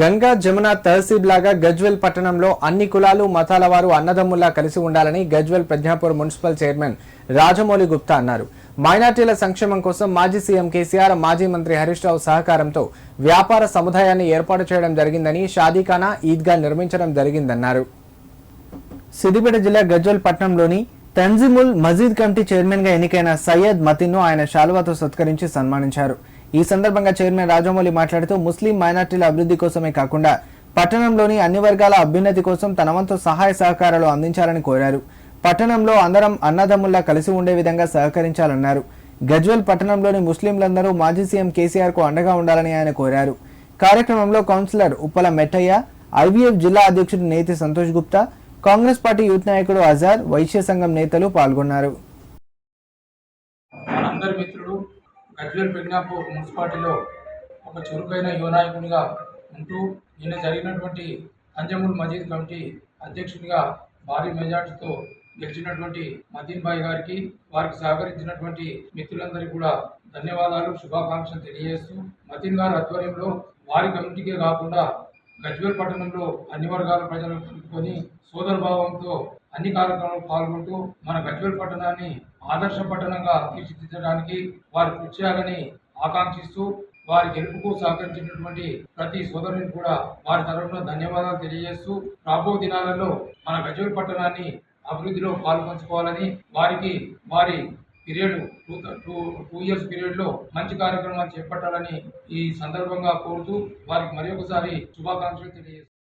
గంగా జమున తహసీబ్ లాగా గజ్వెల్ పట్టణంలో అన్ని కులాలు మతాల వారు అన్నదమ్ముల్లా కలిసి ఉండాలని గజ్వెల్ ప్రజ్ఞాపూర్ మున్సిపల్ చైర్మన్ రాజమౌళి గుప్తా అన్నారు. మైనార్టీల సంక్షేమం కోసం మాజీ సీఎం కేసీఆర్ మాజీ మంత్రి హరీష్ రావు సహకారంతో వ్యాపార సముదాయాన్ని ఏర్పాటు చేయడం జరిగిందని షాదీఖానా ఈద్గా నిర్మించడం జరిగిందన్నారు. సిద్దిపేట జిల్లా గజ్వల్ పట్టణంలోని తన్జిముల్ మజీద్ కమిటీ చైర్మన్గా ఎన్నికైన సయ్యద్ మతిన్ను ఆయన శాలువాతో సత్కరించి సన్మానించారు. ఈ సందర్భంగా చైర్మన్ రాజమౌళి మాట్లాడుతూ ముస్లిం మైనార్టీల అభివృద్ధి కోసమే కాకుండా పట్టణంలోని అన్ని వర్గాల అభ్యున్నతి కోసం తనవంతు సహాయ సహకారాలు అందించాలని కోరారు. పట్టణంలో అందరం అన్నదమ్ముల్లా కలిసి ఉండే విధంగా సహకరించాలన్నారు. గజ్వల్ పట్టణంలోని ముస్లింలందరూ మాజీ సీఎం కేసీఆర్కు అండగా ఉండాలని ఆయన కోరారు. కార్యక్రమంలో కౌన్సిలర్ ఉప్పల మెట్టయ్య ఐవీఎఫ్ జిల్లా అధ్యక్షుడు నేతి సంతోష్ గుప్తా కాంగ్రెస్ పార్టీ యూత్ నాయకుడు ఆజాద్ వైశ్య సంఘం నేతలు పాల్గొన్నారు. మనందరి మిత్రుడు గజ్వేల్ ప్రజ్ఞాపూర్ మున్సిపాలిటీలో ఒక చురుకైన యువ నాయకునిగా ఉంటూ నిన్న జరిగినటువంటి అంజముల్ మజీద్ కమిటీ అధ్యక్షునిగా భారీ మెజార్టీతో గెలిచినటువంటి మదీన్ భాయ్ గారికి వారికి సహకరించినటువంటి మిత్రులందరికీ కూడా ధన్యవాదాలు శుభాకాంక్షలు తెలియజేస్తూ మదీన్ గారి ఆధ్వర్యంలో వారి కమిటీకే కాకుండా గజ్వేల్ పట్టణంలో అన్ని వర్గాల ప్రజలను కలుపుకొని సోదరభావంతో అన్ని కార్యక్రమాలు పాల్గొంటూ మన గజ్వేల్ పట్టణాన్ని ఆదర్శ పట్టణంగా తీర్చిదిద్దడానికి వారు కృషి చేయాలని ఆకాంక్షిస్తూ వారి గెలుపుకు సహకరించినటువంటి ప్రతి సోదరుని కూడా వారి తరఫున ధన్యవాదాలు తెలియజేస్తూ రాబో దినాలలో మన గజ్వేల్ పట్టణాన్ని అభివృద్ధిలో పాల్పంచుకోవాలని వారికి వారి period two two two years పీరియడ్లో మంచి కార్యక్రమాలు చేపట్టాలని ఈ సందర్భంగా కోరుతూ వారికి మరి ఒకసారి శుభాకాంక్షలు తెలియజేస్తాను